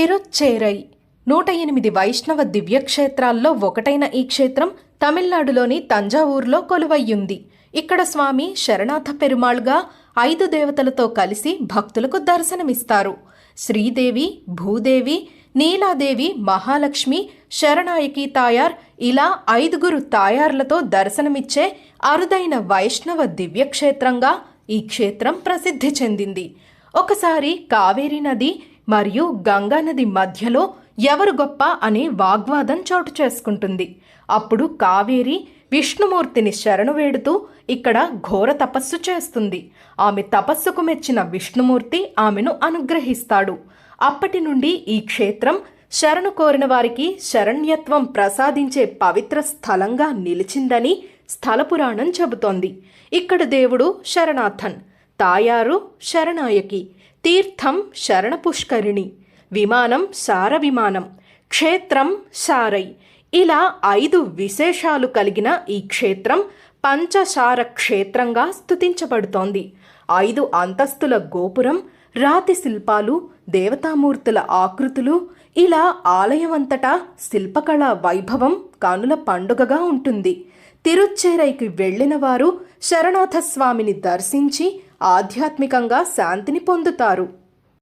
తిరుచ్చేరై నూట ఎనిమిది వైష్ణవ దివ్యక్షేత్రాల్లో ఒకటైన ఈ క్షేత్రం తమిళనాడులోని తంజావూరులో కొలువయ్యుంది. ఇక్కడ స్వామి శరణాథ పెరుమాళ్గా ఐదు దేవతలతో కలిసి భక్తులకు దర్శనమిస్తారు. శ్రీదేవి భూదేవి నీలాదేవి మహాలక్ష్మి శరణాయకి తాయార్ ఇలా ఐదుగురు తాయార్లతో దర్శనమిచ్చే అరుదైన వైష్ణవ దివ్యక్షేత్రంగా ఈ క్షేత్రం ప్రసిద్ధి చెందింది. ఒకసారి కావేరీ నది మరియు గంగా నది మధ్యలో ఎవరు గొప్ప అనే వాగ్వాదం చోటు చేసుకుంటుంది. అప్పుడు కావేరి విష్ణుమూర్తిని శరణు వేడుతూ ఇక్కడ ఘోర తపస్సు చేస్తుంది. ఆమె తపస్సుకు మెచ్చిన విష్ణుమూర్తి ఆమెను అనుగ్రహిస్తాడు. అప్పటి నుండి ఈ క్షేత్రం శరణు కోరిన వారికి శరణ్యత్వం ప్రసాదించే పవిత్ర స్థలంగా నిలిచిందని స్థలపురాణం చెబుతోంది. ఇక్కడ దేవుడు శరణాథన్ తాయారు శరణాయకి తీర్థం శరణ పుష్కరిణి విమానం సార విమానం క్షేత్రం సారై. ఇలా ఐదు విశేషాలు కలిగిన ఈ క్షేత్రం పంచసార క్షేత్రంగా స్తుతించబడుతోంది ఐదు అంతస్తుల గోపురం రాతి శిల్పాలు దేవతామూర్తుల ఆకృతులు ఇలా ఆలయమంతటా శిల్పకళా వైభవం కనుల పండుగగా ఉంటుంది. తిరుచ్చేరైకి వెళ్ళిన వారు శరణాథ స్వామిని దర్శించి ఆధ్యాత్మికంగా శాంతిని పొందుతారు.